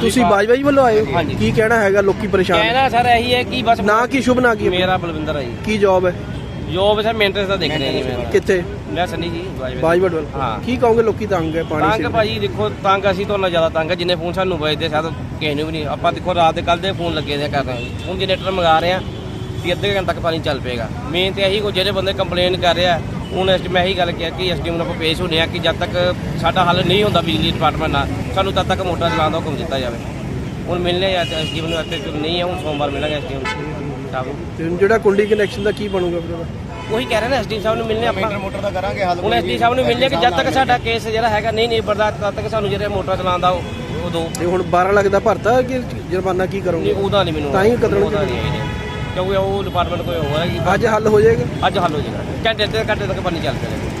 ਤੁਸੀਂ ਬਾਜਵਾਈ ਵੱਲੋਂ ਆਏ ਹੋ। ਕੀ ਕਹਿਣਾ ਹੈਗਾ ਲੋਕੀ ਪਰੇਸ਼ਾਨ? ਕਹਿਣਾ ਸਰ ਇਹੀ ਹੈ ਕਿ ਬਸ ਨਾ ਕੀ ਸ਼ੁਭ ਨਾ ਕੀ? ਮੇਰਾ ਬਲਵਿੰਦਰ ਹੈ ਜੀ। ਕੀ ਜੌਬ ਹੈ? ਜੋਬ ਸਰ ਮੇਨਟੇਨੈਂਸ ਦਾ ਦੇਖ ਰਹੇ ਜੀ ਮੈਂ। ਕਿੱਥੇ? ਮੈਂ ਸੰਨੀ ਜੀ ਬਾਜਵੇ ਵੱਲ। ਹਾਂ। ਕੀ ਕਹੋਗੇ ਲੋਕੀ ਤੰਗ ਹੈ ਪਾਣੀ ਤੰਗ ਭਾਜੀ ਦੇਖੋ ਤੰਗ ਅਸੀਂ ਤੋਂ ਨਾ ਜ਼ਿਆਦਾ ਤੰਗ ਹੈ ਜਿੰਨੇ ਫੋਨ ਸਾਨੂੰ ਵੱਜਦੇ ਸ਼ਾਇਦ ਕਿਸੇ ਨੂੰ ਵੀ ਨਹੀਂ। ਆਪਾਂ ਦੇਖੋ ਰਾਤ ਦੇ ਕੱਲ ਦੇ ਫੋਨ ਲੱਗੇ ਦੇ ਕਰ ਰਹੇ ਹਾਂ ਹੁਣ ਜਨਰੇਟਰ ਮੰਗਾ ਰਹੇ ਆ ਵੀ ਅੱਧੇ ਘੰਟੇ ਤੱਕ ਪਾਣੀ ਚੱਲ ਪਏਗਾ। ਮੇਨ ਤੇ ਇਹੀ ਕੋ ਜਿਹੜੇ ਬੰਦੇ ਕੰਪਲੇਨ ਕਰ ਰਿਹਾ ਹੁਣ ਇਸ ਮੈਂ ਇਹੀ ਗੱਲ ਕਿਹਾ ਕਿ ਐਸਡੀਐਮ ਨੂੰ ਆਪਾਂ ਪੇਸ਼ ਹੁੰਦੇ ਆ ਕਿ ਜਦ ਤੱਕ ਸਾਡਾ ਹੱਲ ਨਹੀਂ ਹੁੰਦਾ ਬਿਜਲੀ ਡਿਪਾਰਟਮੈਂਟ ਨਾਲ ਸਾਨੂੰ ਤਦ ਤੱਕ ਮੋਟਰ ਚਲਾਉਣ ਦਾ ਹੁਕਮ ਦਿੱਤਾ ਜਾਵੇ। ਹੁਣ ਮਿਲਨੇ ਆ ਐਸਡੀਐਮ ਨੂੰ ਇੱਥੇ ਨਹੀਂ ਹੈ ਹੁਣ ਸੋਮਵਾਰ ਮਿਲਾਂਗੇ ਐਸਡੀਐਮ ਸਾਹਿਬ ਤੇ ਜਿਹੜਾ ਕੁੰਡੀ ਕਨੈਕਸ਼ਨ ਦਾ ਕੀ ਬਣੂਗਾ ਫਿਰ? ਉਹੀ ਕਹਿ ਰਹੇ ਨੇ ਐਸਡੀਐਮ ਸਾਹਿਬ ਨੂੰ ਮਿਲਨੇ ਆਪਾਂ। ਮੀਟਰ ਦਾ ਕਰਾਂਗੇ ਹੱਲ ਹੁਣ ਐਸਡੀ ਸਾਹਿਬ ਨੂੰ ਮਿਲਨੇ ਕਿ ਜਦ ਤੱਕ ਸਾਡਾ ਕੇਸ ਜਿਹੜਾ ਹੈਗਾ ਨਹੀਂ ਨਹੀਂ ਬਰਦਾ ਤਦ ਤੱਕ ਸਾਨੂੰ ਜਿਹੜੇ ਮੋਟਰ ਚਲਾਉਣ ਦਾ ਉਹ ਦੋ। ਤੇ ਹੁਣ 12 ਲੱਖ ਦਾ ਭਰਤਾ ਕਿ ਜੁਰਮਾਨਾ ਕੀ ਕਰੋਗੇ? ਉਹਦਾ ਨਹੀਂ ਮੈਨੂੰ ਤਾਂ ਹੀ ਕਤਲ ਕਿਉਂਕਿ ਉਹ ਡਿਪਾਰਟਮੈਂਟ ਕੋਈ ਹੋਰ ਹੈ ਅੱਜ ਹੱਲ ਹੋ ਜਾਏਗਾ? ਅੱਜ ਹੱਲ ਹੋ ਜਾਏਗਾ। ਘੰਟੇ ਤੇ ਘੰਟੇ ਤੱਕ ਪਾਣੀ ਚੱਲ ਪਏਗਾ